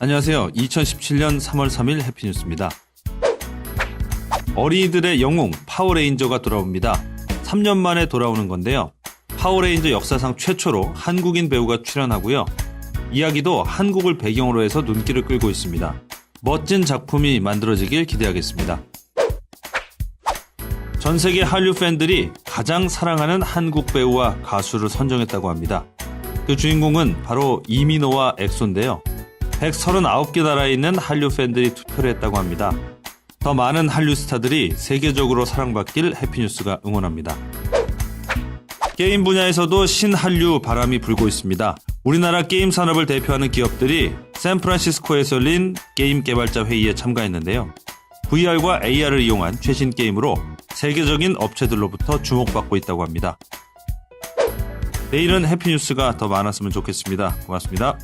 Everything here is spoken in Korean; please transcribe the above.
안녕하세요. 2017년 3월 3일 해피뉴스입니다. 어린이들의 영웅 파워레인저가 돌아옵니다. 3년 만에 돌아오는 건데요. 파워레인저 역사상 최초로 한국인 배우가 출연하고요. 이야기도 한국을 배경으로 해서 눈길을 끌고 있습니다. 멋진 작품이 만들어지길 기대하겠습니다. 전 세계 한류 팬들이 가장 사랑하는 한국 배우와 가수를 선정했다고 합니다. 그 주인공은 바로 이민호와 엑소인데요. 139개 나라에 있는 한류 팬들이 투표를 했다고 합니다. 더 많은 한류 스타들이 세계적으로 사랑받길 해피뉴스가 응원합니다. 게임 분야에서도 신한류 바람이 불고 있습니다. 우리나라 게임 산업을 대표하는 기업들이 샌프란시스코에서 열린 게임 개발자 회의에 참가했는데요. VR과 AR을 이용한 최신 게임으로 세계적인 업체들로부터 주목받고 있다고 합니다. 내일은 해피뉴스가 더 많았으면 좋겠습니다. 고맙습니다.